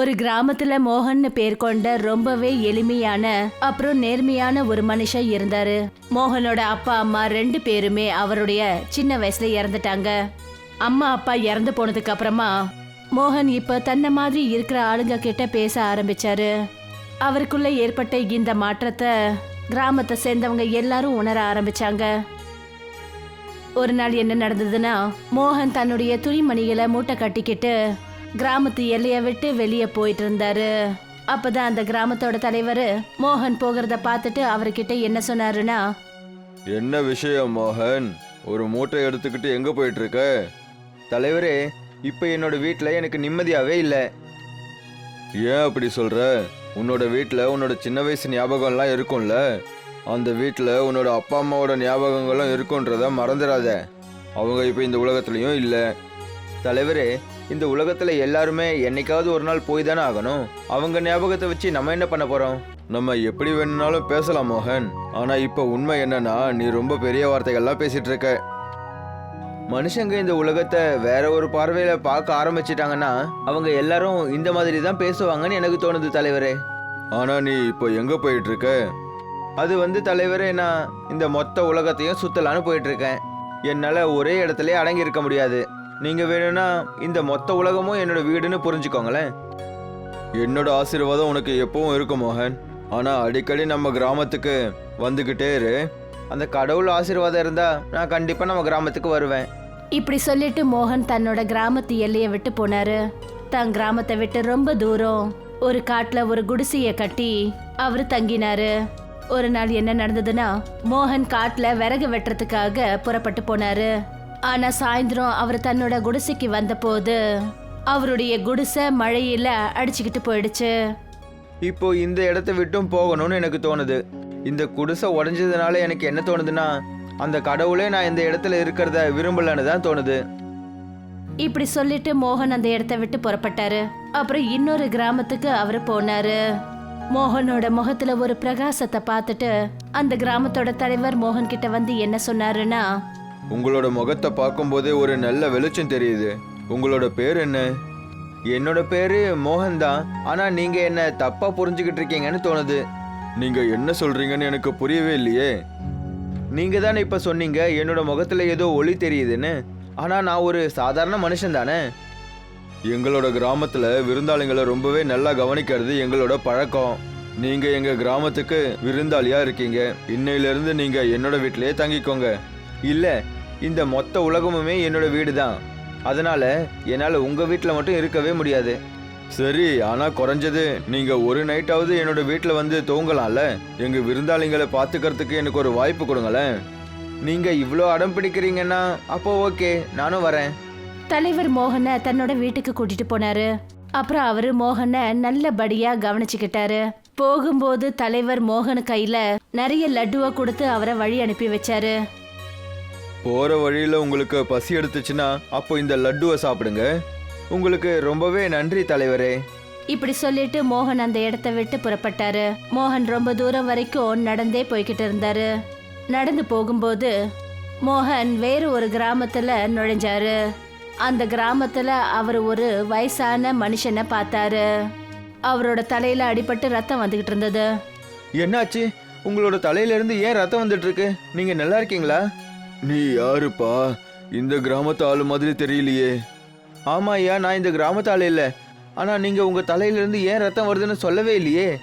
ஒரு கிராமத்துல மோகன்னு பேர் கொண்ட ரொம்பவே எளிமையான அப்புறம் நேர்மையான ஒரு மனுஷன் இருந்தாரு. மோகனோட அப்பா அம்மா ரெண்டு பேருமே அவருடைய சின்ன வயசுல இறந்துட்டாங்க. அம்மா அப்பா இறந்து போனதுக்கு அப்புறமா மோகன் இப்ப தன்னை மாதிரி இருக்கிற ஆளுங்க கிட்ட பேச ஆரம்பிச்சாரு. அவருக்குள்ள ஏற்பட்ட இந்த மாற்றத்தை கிராமத்தை சேர்ந்தவங்க எல்லாரும் உணர ஆரம்பிச்சாங்க. ஒரு நாள் என்ன நடந்ததுன்னா மோகன் தன்னுடைய துணிமணிகளை மூட்டை கட்டிக்கிட்டு கிராமத்து எல்லைய விட்டு வெளியே போயிட்டு இருந்தாரு அப்பதான் அந்த கிராமத்தோட தலைவர் மோகன் போகிறத பார்த்துட்டு அவர்கிட்ட என்ன சொன்னாருன்னா என்ன விஷயம் மோகன்? ஒரு மூட்டை எடுத்துக்கிட்டு எங்க போயிட்டு இருக்க தலைவரே இப்போ என்னோட வீட்டில் எனக்கு நிம்மதியாகவே இல்லை. ஏன் அப்படி சொல்ற? உன்னோட வீட்டில் உன்னோட சின்ன வயசு ஞாபகம்லாம் இருக்கும்ல. அந்த வீட்டில் உன்னோட அப்பா அம்மாவோட ஞாபகங்களும் இருக்குன்றத மறந்துடாத அவங்க இப்போ இந்த உலகத்துலேயும் இல்லை. தலைவரே இந்த உலகத்தில் எல்லாருமே என்னைக்காவது ஒரு நாள் போய் தானே ஆகணும்? அவங்க ஞாபகத்தை வச்சு நம்ம என்ன பண்ண போகிறோம் நம்ம எப்படி வேணும்னாலும் பேசலாம் மோகன். ஆனா இப்போ உண்மை என்னன்னா நீ ரொம்ப பெரிய வார்த்தைகள்லாம் பேசிட்டு இருக்க. மனுஷங்க இந்த உலகத்தை வேற ஒரு பார்வையில் பார்க்க ஆரம்பிச்சிட்டாங்கன்னா அவங்க எல்லாரும் இந்த மாதிரி தான் பேசுவாங்கன்னு எனக்கு தோணுது தலைவரே. ஆனா நீ இப்போ எங்க போயிட்டு இருக்க அது வந்து தலைவரே நான் இந்த மொத்த உலகத்தையும் சுத்தலான்னு போயிட்டு இருக்கேன் என்னால் ஒரே இடத்துல அடங்கி இருக்க முடியாது. நீங்கள் வேணும்னா இந்த மொத்த உலகமும் என்னோட வீடுன்னு புரிஞ்சுக்கோங்களேன். என்னோட ஆசீர்வாதம் உனக்கு எப்பவும் இருக்கும் மோகன். ஆனா அடிக்கடி நம்ம கிராமத்துக்கு வந்துகிட்டே இரு. அந்த கடவுள் ஆசீர்வாதம் இருந்தால் நான் கண்டிப்பாக நம்ம கிராமத்துக்கு வருவேன். இப்படி சொல்லிட்டு மோகன் தன்னோட கிராமத்து எல்லையை விட்டு போனாரு. தன் கிராமத்தை விட்டு ரொம்ப தூரம் ஒரு காட்டுல ஒரு குடிசைய கட்டி அவரு தங்கினாரு. ஒரு நாள் என்ன நடந்ததுன்னா மோகன் காட்டுல விறகு வெட்டுறதுக்காக புறப்பட்டு போனாரு. ஆனா சாயந்தரம் அவர் தன்னோட குடிசைக்கு வந்தபோது அவருடைய குடிசை மழையில அடிச்சுக்கிட்டு போயிடுச்சு. இப்போ இந்த இடத்த விட்டும் போகணும்னு எனக்கு தோணுது. இந்த குடிசை உடஞ்சதுனால எனக்கு என்ன தோணுதுன்னா அந்த கடவுளே நான் இந்த இடத்துல இருக்கிறத விரும்பலன்னு தான் தோணுது. இப்படி சொல்லிட்டு மோகன் அந்த இடத்த விட்டு புறப்பட்டாரு. அப்புறம் இன்னொரு கிராமத்துக்கு அவர் போனாரு. மோகனோட முகத்துல ஒரு பிரகாசத்தை பார்த்துட்டு அந்த கிராமத்தோட தலைவர் மோகன் கிட்ட வந்து என்ன சொன்னாருன்னா உங்களோட முகத்தை பார்க்கும்போதே ஒரு நல்ல வெளிச்சம் தெரியுது. உங்களோட பேர் என்ன? என்னோட பேரு மோகன் தான். ஆனால் நீங்கள் என்ன தப்பாக புரிஞ்சுக்கிட்டு இருக்கீங்கன்னு தோணுது. நீங்கள் என்ன சொல்கிறீங்கன்னு எனக்கு புரியவே இல்லையே. நீங்கள் தானே இப்போ சொன்னீங்க என்னோட முகத்தில் ஏதோ ஒளி தெரியுதுன்னு. ஆனால் நான் ஒரு சாதாரண மனுஷன் தானே. எங்களோட கிராமத்தில் விருந்தாளிங்களை ரொம்பவே நல்லா கவனிக்கிறது எங்களோட பழக்கம். நீங்கள் எங்கள் கிராமத்துக்கு விருந்தாளியாக இருக்கீங்க. இன்னையிலேருந்து நீங்கள் என்னோட வீட்டிலேயே தங்கிக்கோங்க. இல்லை இந்த மொத்த உலகமுமே என்னோட வீடு தான் அதனால என்னால் உங்கள் வீட்டில் மட்டும் இருக்கவே முடியாது. சரி ஆனால் குறைஞ்சது நீங்கள் ஒரு நைட்டாவது என்னோட வீட்டில் வந்து தூங்கலாம்ல? எங்கள் விருந்தாளிங்களை பார்த்துக்கிறதுக்கு எனக்கு ஒரு வாய்ப்பு கொடுங்களேன். நீங்கள் இவ்வளோ அடம் பிடிக்கிறீங்கன்னா அப்போ ஓகே நானும் வரேன். தலைவர் மோகனை தன்னோட வீட்டுக்கு கூட்டிட்டு போனாரு. அப்புறம் அவரு மோகனை நல்லபடியா கவனிச்சுக்கிட்டாரு. போகும்போது தலைவர் மோகன் கையில நிறைய லட்டுவை கொடுத்து அவரை வழி அனுப்பி வச்சாரு. போற வழியில உங்களுக்கு பசி எடுத்துச்சுன்னா அப்போ இந்த லட்டுவை சாப்பிடுங்க. உங்களுக்கு ரொம்பவே நன்றி தலைவரே. இப்படி சொல்லிட்டு மோகன் அந்த இடத்த விட்டு புறப்பட்டாரு. மோகன் ரொம்ப தூரம் வரைக்கும் நடந்தே போய்கிட்டு இருந்தாரு. நடந்து போகும்போது மோகன் வேறு ஒரு கிராமத்துல நுழைஞ்சாரு. அந்த கிராமத்துல அவர் ஒரு வயசான மனுஷனை பார்த்தாரு. அவரோட தலையில அடிபட்டு ரத்தம் வந்துகிட்டு இருந்தது. என்னாச்சு? உங்களோட தலையில இருந்து ஏன் ரத்தம் வந்துட்டு இருக்கு? நீங்க நல்லா இருக்கீங்களா? நீ யாருப்பா? இந்த கிராமத்து ஆளு மாதிரி தெரியலையே. ஆமா ஐயா நான் இந்த கிராமத்து ஆள் இல்லை. ஆனா நீங்க உங்க தலையிலிருந்து ஏன் ரத்தம் வருதுன்னு சொல்லவே இல்லையே.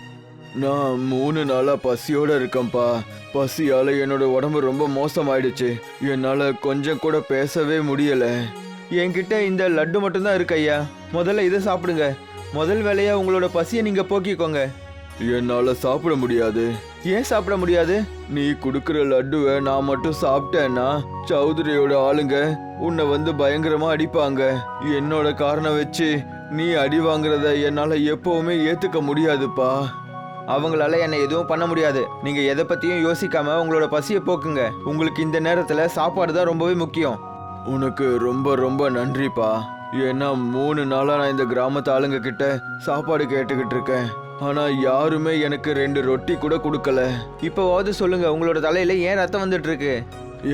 நான் மூணு நாளா பசியோட இருக்கேன்ப்பா. பசியால என்னோட உடம்பு ரொம்ப மோசமாயிடுச்சு. என்னால கொஞ்சம் கூட பேசவே முடியல. என்கிட்ட இந்த லட்டு மட்டும்தான் இருக்கு ஐயா. முதல்ல இதை சாப்பிடுங்க. முதல் வேலையா உங்களோட பசியை நீங்க போக்கிக்கோங்க. என்னால சாப்பிட முடியாது. ஏன் சாப்பிட முடியாது? நீ குடுக்கிற லட்டுவை நான் மட்டும் சாப்பிட்டேன்னா சௌதரியோட ஆளுங்க உன்னை வந்து பயங்கரமா அடிப்பாங்க. என்னோட காரணம் வச்சு நீ அடி வாங்குறத என்னால எப்பவுமே ஏத்துக்க முடியாதுப்பா. அவங்களால என்னை எதுவும் பண்ண முடியாது. நீங்க எதை பத்தியும் யோசிக்காம உங்களோட பசியை போக்குங்க. உங்களுக்கு இந்த நேரத்துல சாப்பாடு தான் ரொம்பவே முக்கியம். உனக்கு ரொம்ப ரொம்ப நன்றிப்பா. ஏன்னா மூணு நாளா நான் இந்த கிராமத்து ஆளுங்க கிட்ட சாப்பாடு கேட்டுக்கிட்டு இருக்கேன். ஆனா யாருமே எனக்கு ரெண்டு ரொட்டி கூட கொடுக்கல. இப்போவாவது சொல்லுங்க உங்களோட தலையில ஏன் ரத்தம் வந்துட்டு இருக்கு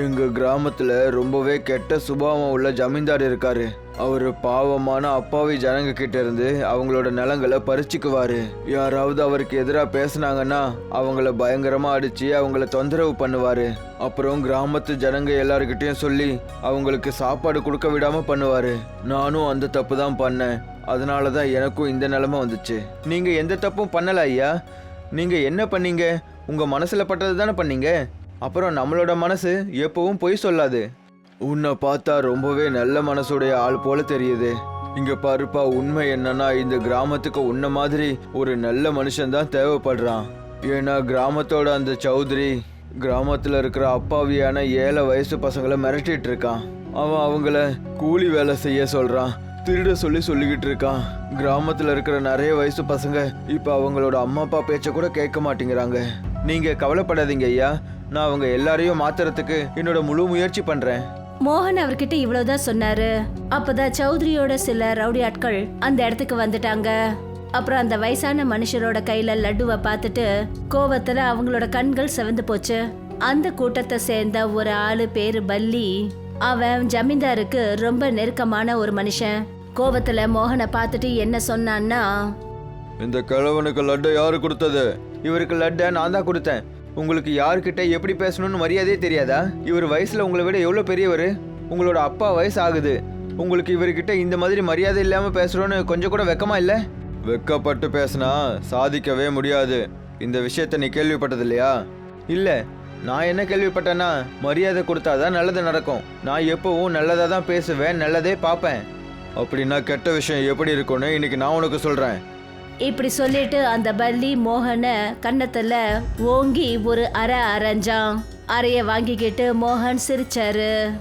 எங்க கிராமத்துல ரொம்பவே கெட்ட சுபாவம் உள்ள ஜமீன்தார் இருக்காரு. அவரு பாவமான அப்பாவி ஜனங்க கிட்ட இருந்து அவங்களோட நிலங்களை பறிச்சுக்குவாரு. யாராவது அவருக்கு எதிராக பேசுனாங்கன்னா அவங்கள பயங்கரமா அடிச்சு அவங்கள தொந்தரவு பண்ணுவாரு. அப்புறம் கிராமத்து ஜனங்க எல்லாருக்கிட்டையும் சொல்லி அவங்களுக்கு சாப்பாடு கொடுக்க விடாம பண்ணுவாரு. நானும் அந்த தப்பு தான் பண்ணேன். அதனால தான் எனக்கும் இந்த நிலமை வந்துச்சு. நீங்கள் எந்த தப்பும் பண்ணல ஐயா. நீங்கள் என்ன பண்ணீங்க? உங்கள் மனசில் பட்டது தானே பண்ணீங்க? அப்புறம் நம்மளோட மனசு எப்பவும் பொய் சொல்லாது. உன்னை பார்த்தா ரொம்பவே நல்ல மனசுடைய ஆள் போல தெரியுது. இங்க பாருப்பா உண்மை என்னன்னா இந்த கிராமத்துக்கு உன்ன மாதிரி ஒரு நல்ல மனுஷன் தான் தேவைப்படுறான். ஏன்னா கிராமத்தோட அந்த சௌத்ரி கிராமத்தில் இருக்கிற அப்பாவியான ஏழை வயசு பசங்களை மிரட்டிட்டு இருக்கான். அவன் அவங்கள கூலி வேலை செய்ய சொல்கிறான் திருட சொல்லி சொல்லிக்கிட்டு இருக்கான். கிராமத்துல இருக்கிற நிறைய வயசு பசங்க இப்ப அவங்களோட அம்மா அப்பா பேச்ச கூட கேட்க மாட்டேங்கிறாங்க. நீங்க கவலைப்படாதீங்க ஐயா. நான் அவங்க எல்லாரையும் மாத்துறதுக்கு என்னோட முழு முயற்சி பண்றேன். மோகன் அவர்கிட்ட இவ்வளவுதான் சொன்னாரு. அப்பதான் சௌத்ரியோட சில ரவுடி ஆட்கள் அந்த இடத்துக்கு வந்துட்டாங்க. அப்புறம் அந்த வயசான மனுஷரோட கையில லட்டுவை பார்த்துட்டு கோவத்துல அவங்களோட கண்கள் செவந்து போச்சு. அந்த கூட்டத்தை சேர்ந்த ஒரு ஆளு பேரு பல்லி. அவன் ஜமீன்தாருக்கு ரொம்ப நெருக்கமான ஒரு மனுஷன். கோவத்துல மோகனை பார்த்துட்டு என்ன சொன்னான்னா இந்த கிழவனுக்கு லட்டை யாரு கொடுத்தது? இவருக்கு லட்டை நான் தான் கொடுத்தேன். உங்களுக்கு யார்கிட்ட எப்படி பேசணும்னு மரியாதையே தெரியாதா? இவர் வயசுல உங்களை விட எவ்வளோ பெரியவர்? உங்களோட அப்பா வயசு ஆகுது. உங்களுக்கு இவர்கிட்ட இந்த மாதிரி மரியாதை இல்லாம பேசுறோன்னு கொஞ்சம் கூட வெக்கமா இல்லை? வெக்கப்பட்டு பேசினா சாதிக்கவே முடியாது. இந்த விஷயத்தை நீ கேள்விப்பட்டது இல்லையா இல்ல நான் என்ன கேள்விப்பட்டேன்னா மரியாதை கொடுத்தாதான் நல்லது நடக்கும். நான் எப்பவும் நல்லதாக தான் பேசுவேன் நல்லதே பார்ப்பேன். அப்படின்னா கெட்ட விஷயம் எப்படி இருக்கும்னு இன்னைக்கு நான் உனக்கு சொல்கிறேன் இப்படி சொல்லிட்டு அந்த பல்லி மோகனை கன்னத்துல ஓங்கி ஒரு அரை அரைஞ்சான். அறைய வாங்கிக்கிட்டு மோகன் சிரிச்சாரு.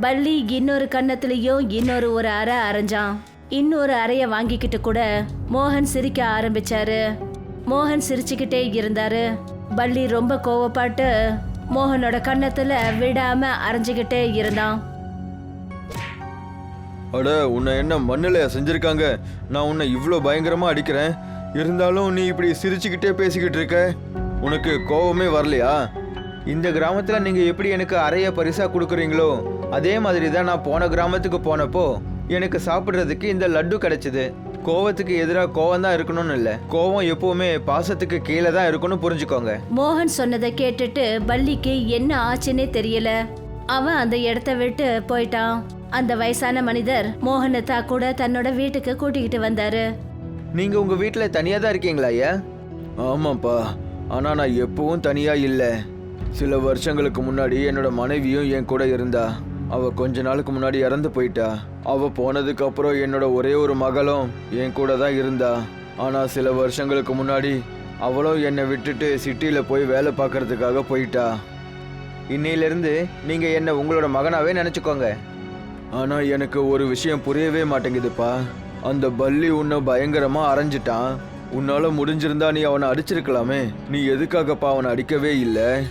பல்லி இன்னொரு கன்னத்துலயும் இன்னொரு ஒரு அரை அரைஞ்சான். இன்னொரு அறைய வாங்கிக்கிட்டு கூட மோகன் சிரிக்க ஆரம்பிச்சாரு. மோகன் சிரிச்சுக்கிட்டே இருந்தாரு. பள்ளி ரொம்ப கோவப்பட்டு மோகனோட கன்னத்துல விடாம அரைஞ்சுக்கிட்டே இருந்தான். அட உன்னை என்ன மண்ணில் செஞ்சிருக்காங்க? நான் உன்னை இவ்வளோ பயங்கரமா அடிக்கிறேன். இருந்தாலும் நீ இப்படி சிரிச்சுக்கிட்டே பேசிக்கிட்டு இருக்க? உனக்கு கோவமே வரலையா? இந்த கிராமத்துல நீங்க எப்படி எனக்கு அறைய பரிசா கொடுக்குறீங்களோ அதே மாதிரி தான் நான் போன கிராமத்துக்கு போனப்போ எனக்கு சாப்பிட்றதுக்கு இந்த லட்டு கிடைச்சது. கோவத்துக்கு எதிராக கோவம் தான் இருக்கணும்னு இல்லை. கோவம் எப்பவுமே பாசத்துக்கு கீழே தான் இருக்குன்னு புரிஞ்சுக்கோங்க. மோகன் சொன்னதை கேட்டுட்டு பல்லிக்கு என்ன ஆச்சுன்னே தெரியல. அவன் அந்த இடத்த விட்டு போயிட்டான். அந்த வயசான மனிதர் மோகனத்தா கூட தன்னோட வீட்டுக்கு கூட்டிக்கிட்டு வந்தாரு. நீங்க உங்க வீட்டில் தனியாக தான் இருக்கீங்களா ஐயா? ஆமாப்பா. ஆனா நான் எப்பவும் தனியா இல்லை. சில வருஷங்களுக்கு முன்னாடி என்னோட மனைவியும் என் கூட இருந்தா. அவ கொஞ்ச நாளுக்கு முன்னாடி இறந்து போயிட்டா. அவ போனதுக்கு அப்புறம் என்னோட ஒரே ஒரு மகளும் என் கூட தான் இருந்தா. ஆனா சில வருஷங்களுக்கு முன்னாடி அவளும் என்னை விட்டுட்டு சிட்டியில போய் வேலை பார்க்கறதுக்காக போயிட்டா. இன்னையிலிருந்து நீங்க என்ன உங்களோட மகனாவே நினைச்சுக்கோங்க. ஆனா எனக்கு ஒரு விஷயம் புரியவே மாட்டேங்குதுப்பா. அந்த பல்லி உன்னை பயங்கரமா அரைஞ்சிட்டான். உன்னால முடிஞ்சிருந்தா நீ அவனை அடிச்சிருக்கலாமே. நீ எதுக்காகப்பா அவனை அடிக்கவே இல்லை?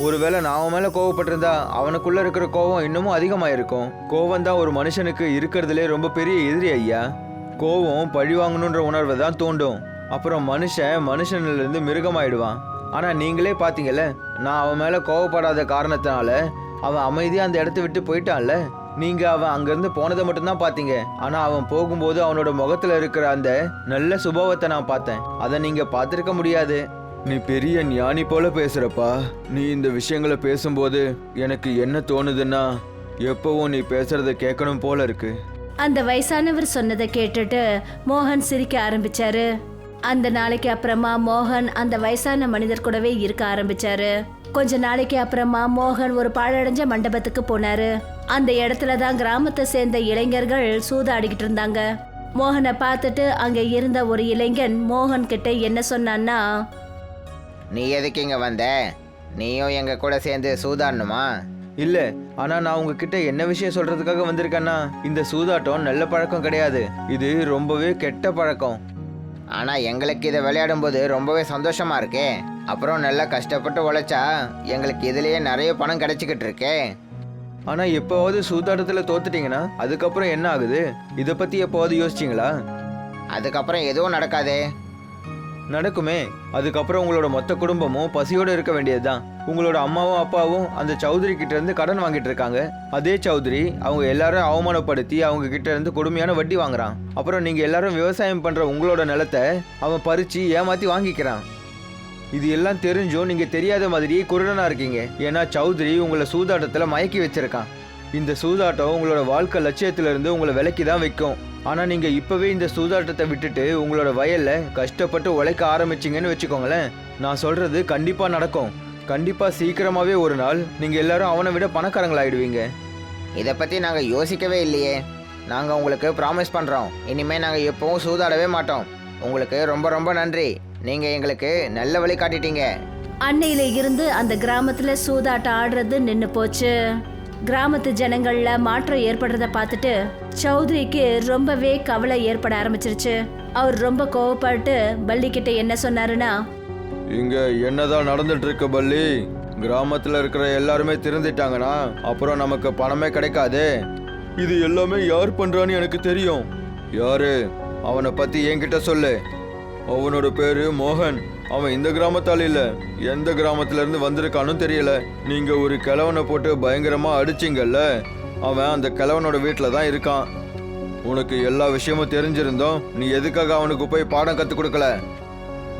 ஒருவேளை நான் அவன் மேல கோவப்பட்டிருந்தா அவனுக்குள்ள இருக்கிற கோவம் இன்னமும் அதிகமாயிருக்கும். கோவம் தான் ஒரு மனுஷனுக்கு இருக்கிறதுலே ரொம்ப பெரிய எதிரி ஐயா. கோவம் பழி வாங்கணுன்ற உணர்வை தான் தூண்டும். அப்புறம் மனுஷன் மனுஷனிலிருந்து மிருகமாயிடுவான். ஆனா நீங்களே பாத்தீங்கல்ல நான் அவன் மேல கோவப்படாத காரணத்தினால அவன் அமைதியா அந்த இடத்த விட்டு போயிட்டான்ல? நீங்க அவன் அங்கிருந்து போனதை மட்டும்தான் பாத்தீங்க. ஆனா அவன் போகும்போது அவனோட முகத்துல இருக்கிற அந்த நல்ல சுபாவத்தை நான் பார்த்தேன். அதை நீங்க பார்த்துருக்க முடியாது. நீ பெரிய ஞானி போல பேசுறப்பா. நீ இந்த விஷயங்களை பேசும்போது எனக்கு என்ன தோணுதுன்னா எப்பவும் நீ பேசுறத கேட்கணும் போல இருக்கு. அந்த வயசானவர் சொன்னதை கேட்டுட்டு மோகன் சிரிக்க ஆரம்பிச்சாரு. அந்த நாளைக்கு அப்புறமா மோகன் அந்த வயசான மனிதர் கூடவே இருக்க ஆரம்பிச்சாரு. கொஞ்ச நாளைக்கு அப்புறமா மோகன் ஒரு பாழடைஞ்ச மண்டபத்துக்கு போனாரு. அந்த இடத்துல தான் கிராமத்தை சேர்ந்த இளைஞர்கள் சூதாடிக்கிட்டு இருந்தாங்க. மோகனை பார்த்துட்டு அங்க இருந்த ஒரு இளைஞன் மோகன் கிட்ட என்ன சொன்னான்னா நீ எதுக்கு இங்கே வந்த? நீயும் எங்கள் கூட சேர்ந்து சூதாடணுமா? இல்ல ஆனா நான் உங்ககிட்ட என்ன விஷயம் சொல்றதுக்காக வந்திருக்கேன்னா இந்த சூதாட்டம் நல்ல பழக்கம் கிடையாது. இது ரொம்பவே கெட்ட பழக்கம். ஆனால் எங்களுக்கு இதை விளையாடும்போது ரொம்பவே சந்தோஷமா இருக்கே. அப்புறம் நல்லா கஷ்டப்பட்டு உழைச்சா எங்களுக்கு இதுலேயே நிறைய பணம் கிடைச்சிக்கிட்டு இருக்கே. ஆனா எப்போவாவது சூதாட்டத்துல தோத்துட்டீங்கன்னா அதுக்கப்புறம் என்ன ஆகுது? இதை பத்தி எப்போவாவது யோசிச்சிங்களா? அதுக்கப்புறம் எதுவும் நடக்காதே. நடக்குமே அதுக்கப்புறம் உங்களோட மொத்த குடும்பமும் பசியோடு இருக்க வேண்டியதுதான். உங்களோட அம்மாவும் அப்பாவும் அந்த சௌத்ரி கிட்ட இருந்து கடன் வாங்கிட்டு இருக்காங்க. அதே சௌத்ரி அவங்க எல்லாரும் அவமானப்படுத்தி அவங்க கிட்ட இருந்து கொடுமையான வட்டி வாங்குறான். அப்புறம் நீங்க எல்லாரும் விவசாயம் பண்ற உங்களோட நிலத்தை அவன் பறிச்சு ஏமாத்தி வாங்கிக்கிறான். இது எல்லாம் தெரிஞ்சும் நீங்க தெரியாத மாதிரியே குருடனா இருக்கீங்க. ஏன்னா சௌத்ரி உங்களை சூதாட்டத்துல மயக்கி வச்சிருக்கான். இந்த சூதாட்டம் உங்களோட வாழ்க்கை லட்சியத்திலிருந்து உங்களை விலக்கி தான் வைக்கும். ஆனா நீங்க இப்பவே இந்த சூதாட்டத்தை விட்டுட்டு உங்களோட வயல்ல கஷ்டப்பட்டு உழைக்க ஆரம்பிச்சீங்கன்னு வச்சுக்கோங்களேன். நான் சொல்றது கண்டிப்பா நடக்கும். கண்டிப்பா சீக்கிரமாவே ஒரு நாள் நீங்க எல்லாரும் அவனை விட பணக்காரங்களாயிடுவீங்க. இதை பற்றி நாங்கள் யோசிக்கவே இல்லையே. நாங்கள் உங்களுக்கு ப்ராமிஸ் பண்ணுறோம் இனிமேல் நாங்கள் எப்பவும் சூதாடவே மாட்டோம். உங்களுக்கு ரொம்ப ரொம்ப நன்றி. நீங்கள் எங்களுக்கு நல்ல வழி காட்டிட்டீங்க. அன்னையில இருந்து அந்த கிராமத்துல சூதாட்டம் ஆடுறது நின்னு போச்சு. கிராமத்து ஜனங்கள்ல மாற்றம் ஏற்படுறத பார்த்துட்டு சௌத்ரிக்கு ரொம்பவே கவலை ஏற்பட ஆரம்பிச்சிருச்சு. அவர் ரொம்ப கோவப்பட்டு பள்ளி கிட்ட என்ன சொன்னாருன்னா இங்க என்னதான் நடந்துட்டு இருக்கு பள்ளி? கிராமத்துல இருக்கிற எல்லாருமே திருந்திட்டாங்கன்னா அப்புறம் நமக்கு பணமே கிடைக்காதே? இது எல்லாமே யார் பண்றான்னு எனக்கு தெரியும். யாரு? அவனை பத்தி என்கிட்ட சொல்லு. அவனோட பேரு மோகன். அவன் இந்த கிராமத்தால் இல்லை. எந்த கிராமத்திலேருந்து வந்திருக்கானும் தெரியல. நீங்கள் ஒரு கிழவனை போட்டு பயங்கரமாக அடிச்சிங்கல்ல? அவன் அந்த கிழவனோட வீட்டில் தான் இருக்கான். உனக்கு எல்லா விஷயமும் தெரிஞ்சிருந்தோம். நீ எதுக்காக அவனுக்கு போய் பாடம் கற்றுக் கொடுக்கல?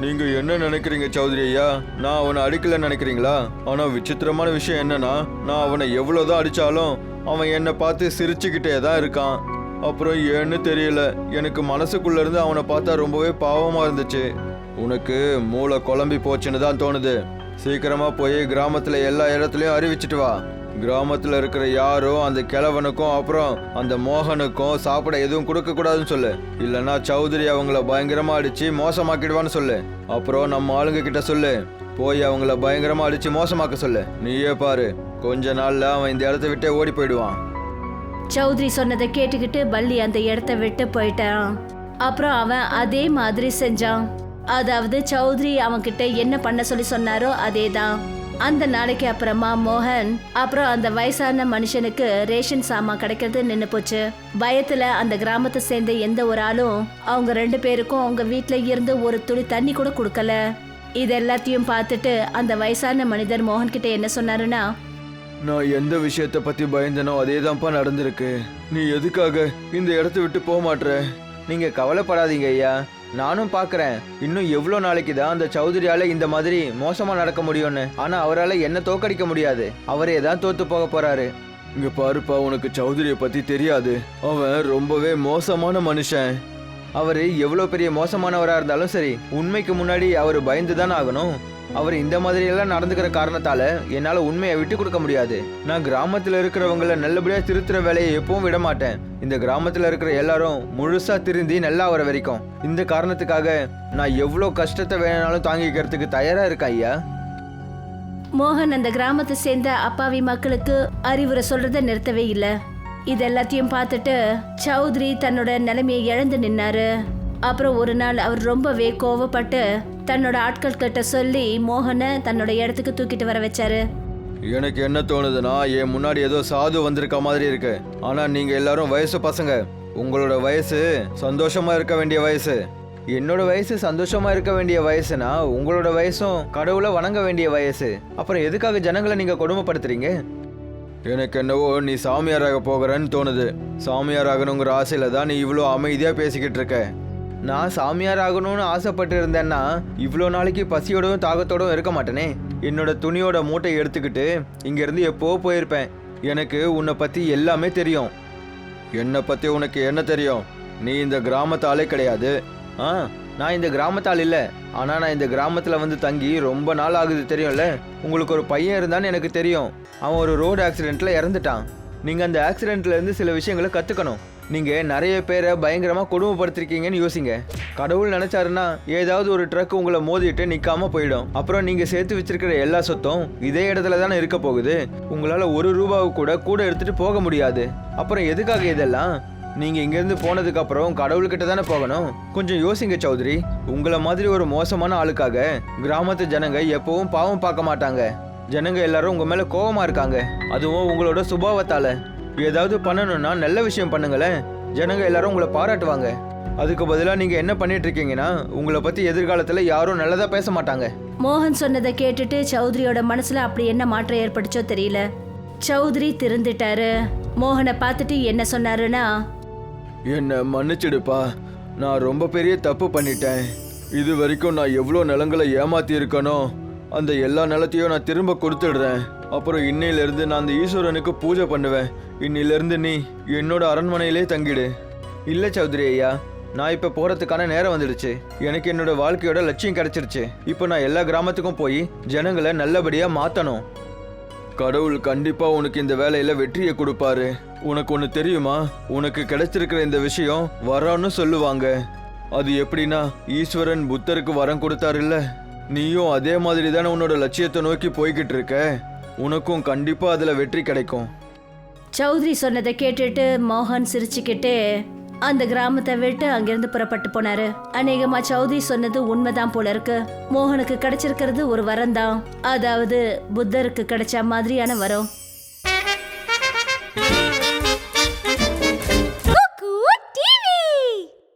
நீங்கள் என்ன நினைக்கிறீங்க சௌத்ரி ஐயா? நான் அவனை அடிக்கலன்னு நினைக்கிறீங்களா? ஆனால் விசித்திரமான விஷயம் என்னன்னா நான் அவனை எவ்வளோதான் அடித்தாலும் அவன் என்னை பார்த்து சிரிச்சுக்கிட்டே தான் இருக்கான். அப்புறம் ஏன்னு தெரியல. எனக்கு மனசுக்குள்ள இருந்து அவனை பார்த்தா ரொம்பவே பாவமா இருந்துச்சு. உனக்கு மூளை குழம்பி போச்சுன்னு தான் தோணுது. சீக்கிரமா போய் கிராமத்துல எல்லா இடத்துலயும் அறிவிச்சிட்டு வா. கிராமத்துல இருக்கிற யாரும் அந்த கிழவனுக்கும் அப்புறம் அந்த மோகனுக்கும் சாப்பிட எதுவும் கொடுக்க கூடாதுன்னு சொல்லு. இல்லனா சௌதரி அவங்கள பயங்கரமா அடிச்சு மோசமாக்கிடுவான்னு சொல்லு. அப்புறம் நம்ம ஆளுங்க கிட்ட சொல்லு. போய் அவங்கள பயங்கரமா அடிச்சு மோசமாக்க சொல்லு. நீயே பாரு. கொஞ்ச நாள்ல அவன் இந்த இடத்த விட்டே ஓடி போயிடுவான். சௌத்ரி சொன்னதை கேட்டுக்கிட்டு பள்ளி அந்த இடத்த விட்டு போயிட்டான். அப்புறம் அவன் அதே மாதிரி செஞ்சான். அதாவது சௌத்ரி அவன்கிட்ட என்ன பண்ண சொல்லி சொன்னாரோ அதே தான் அந்த நாளைக்கு அப்புறமா மோகன் அப்புறம் அந்த வயசான மனுஷனுக்கு ரேஷன் சாமான் கிடைக்கிறது நின்னு போச்சு. பயத்துல அந்த கிராமத்தை சேர்ந்த எந்த ஒரு ஆளும் அவங்க ரெண்டு பேருக்கும் அவங்க வீட்டுல இருந்து ஒரு துளி தண்ணி கூட கொடுக்கல. இது எல்லாத்தையும் பார்த்துட்டு அந்த வயசான மனிதர் மோகன் கிட்ட என்ன சொன்னாருன்னா நான் எந்த விஷயத்த பத்தி பயந்தனோ அதே தான்ப்பா நடந்திருக்கு. நீ எதுக்காக இந்த இடத்த விட்டு போக மாட்ற நீங்க கவலைப்படாதீங்க ஐயா. நானும் பார்க்குறேன் இன்னும் எவ்வளோ நாளைக்கு தான் அந்த சௌதரியால இந்த மாதிரி மோசமா நடக்க முடியும்னு. ஆனா அவரால் என்ன தோக்கடிக்க முடியாது. அவரே தான் தோத்து போக போறாரு. இங்க பாருப்பா உனக்கு சௌதரிய பத்தி தெரியாது. அவன் ரொம்பவே மோசமான மனுஷன். அவர் எவ்வளோ பெரிய மோசமானவராக இருந்தாலும் சரி உண்மைக்கு முன்னாடி அவர் பயந்து தானே ஆகணும். அவர் இந்த மாதிரியெல்லாம் நடந்துக்கிற காரணத்தால என்னால் உண்மையை விட்டு கொடுக்க முடியாது. நான் கிராமத்தில் இருக்கிறவங்கள நல்லபடியாக திருத்துற வேலையை எப்பவும் விட மாட்டேன். இந்த கிராமத்தில் இருக்கிற எல்லாரும் முழுசா திருந்தி நல்லா வர வரைக்கும். இந்த காரணத்துக்காக நான் எவ்வளோ கஷ்டத்தை வேணாலும் தாங்கிக்கிறதுக்கு தயாரா இருக்கேன் ஐயா? மோகன் அந்த கிராமத்தை சேர்ந்த அப்பாவி மக்களுக்கு அறிவுரை சொல்றத நிறுத்தவே இல்ல. இது எல்லாத்தையும் பார்த்துட்டு சௌத்ரி தன்னோட நிலைமையை இழந்து நின்னாரு. அப்புறம் ஒரு நாள் அவர் ரொம்பவே கோவப்பட்டு தன்னோட ஆட்கள் கிட்ட சொல்லி மோகனை தன்னோட இடத்துக்கு தூக்கிட்டு வர வச்சாரு. எனக்கு என்ன தோணுதுன்னா என் முன்னாடி ஏதோ சாது வந்திருக்க மாதிரி இருக்கு. ஆனா நீங்க எல்லாரும் வயசு பசங்க. உங்களோட வயசு சந்தோஷமா இருக்க வேண்டிய வயசு. என்னோட வயசு சந்தோஷமா இருக்க வேண்டிய வயசுனா உங்களோட வயசும் கடவுளை வணங்க வேண்டிய வயசு. அப்புறம் எதுக்காக ஜனங்களை நீங்க கொடுமைப்படுத்துறீங்க? எனக்கு என்னவோ நீ சாமியாராக போகிறன்னு தோணுது. சாமியார் ஆகணுங்கிற ஆசையில தான் நீ இவ்வளோ அமைதியா பேசிக்கிட்டு இருக்க. நான் சாமியார் ஆகணும்னு ஆசைப்பட்டு இருந்தேன்னா இவ்வளோ நாளைக்கு பசியோடவும் தாகத்தோடவும் இருக்க மாட்டேனே. என்னோட துணியோட மூட்டை எடுத்துக்கிட்டு இங்கேருந்து எப்போ போயிருப்பேன். எனக்கு உன்னை பற்றி எல்லாமே தெரியும். என்னை பற்றி உனக்கு என்ன தெரியும்? நீ இந்த கிராமத்தாலே கிடையாது. ஆ நான் இந்த கிராமத்தால் இல்லை. ஆனால் நான் இந்த கிராமத்தில் வந்து தங்கி ரொம்ப நாள் ஆகுது தெரியும்ல? உங்களுக்கு ஒரு பையன் இருந்தான்னு எனக்கு தெரியும். அவன் ஒரு ரோடு ஆக்சிடெண்ட்டில் இறந்துட்டான். நீங்கள் அந்த ஆக்சிடெண்ட்லேருந்து சில விஷயங்களை கற்றுக்கணும் நீங்கள் நிறைய பேரை பயங்கரமாக கொடுமைப்படுத்திருக்கீங்கன்னு யோசிங்க. கடவுள் நினச்சாருன்னா ஏதாவது ஒரு ட்ரக் உங்களை மோதிட்டு நிற்காம போயிடும். அப்புறம் நீங்கள் சேர்த்து வச்சிருக்கிற எல்லா சொத்தும் இதே இடத்துல தானே இருக்க போகுது. உங்களால் ஒரு ரூபாவை கூட கூட எடுத்துகிட்டு போக முடியாது. அப்புறம் எதுக்காக இதெல்லாம்? நீங்கள் இங்கேருந்து போனதுக்கப்புறம் கடவுள்கிட்ட தானே போகணும்? கொஞ்சம் யோசிங்க சௌத்ரி. உங்களை மாதிரி ஒரு மோசமான ஆளுக்காக கிராமத்து ஜனங்க எப்பவும் பாவம் பார்க்க மாட்டாங்க. ஜனங்க எல்லாரும் உங்கள் மேலே கோவமாக இருக்காங்க. அதுவும் உங்களோட சுபாவத்தால். ஏதாவது பண்ணணும்னா நல்ல விஷயம் பண்ணுங்களேன் ஜனங்க எல்லாரும் உங்களை பாராட்டுவாங்க. அதுக்கு பதிலாக நீங்கள் என்ன பண்ணிட்டு இருக்கீங்கன்னா உங்களை பற்றி எதிர்காலத்தில் யாரும் நல்லதாக பேச மாட்டாங்க. மோகன் சொன்னதை கேட்டுட்டு சௌத்ரியோட மனசுல அப்படி என்ன மாற்றம் ஏற்பட்டுச்சோ தெரியல. சௌத்ரி திருந்துட்டாரு. மோகனை பார்த்துட்டு என்ன சொன்னாருன்னா என்னை மன்னிச்சிடுப்பா. நான் ரொம்ப பெரிய தப்பு பண்ணிட்டேன். இது வரைக்கும் நான் எவ்வளோ நிலங்களை ஏமாத்தி இருக்கனோ அந்த எல்லா நிலத்தையும் நான் திரும்ப கொடுத்துடுறேன். அப்புறம் இன்னையிலிருந்து நான் அந்த ஈஸ்வரனுக்கு பூஜை பண்ணுவேன். இன்னிலிருந்து நீ என்னோட அரண்மனையிலே தங்கிடு. இல்லை சௌத்ரி ஐயா நான் இப்போ போகிறதுக்கான நேரம் வந்துடுச்சு. எனக்கு என்னோட வாழ்க்கையோட லட்சியம் கிடைச்சிருச்சு. இப்போ நான் எல்லா கிராமத்துக்கும் போய் ஜனங்களை நல்லபடியாக மாற்றணும் கடவுள் கண்டிப்பாக உனக்கு இந்த வேலையில் வெற்றியை கொடுப்பாரு. உனக்கு ஒன்று தெரியுமா? உனக்கு கிடைச்சிருக்கிற இந்த விஷயம் வரான்னு சொல்லுவாங்க. அது எப்படின்னா ஈஸ்வரன் புத்தருக்கு வரம் கொடுத்தாருல்ல. நீயும் அதே மாதிரி தானே உன்னோட லட்சியத்தை நோக்கி போய்கிட்டு இருக்க? உனக்கும் கண்டிப்பா அதுல வெற்றி கிடைக்கும். சௌத்ரி சொன்னதை கேட்டுட்டு மோகன் சிரிச்சுக்கிட்டே அந்த கிராமத்தை விட்டு அங்கிருந்து புறப்பட்டு போனாரு. அநேகமா சௌத்ரி சொன்னது உண்மைதான் போல இருக்கு. மோகனுக்கு கிடைச்சிருக்கிறது ஒரு வரம் தான் அதாவது புத்தருக்கு கிடைச்ச மாதிரியான வரம்.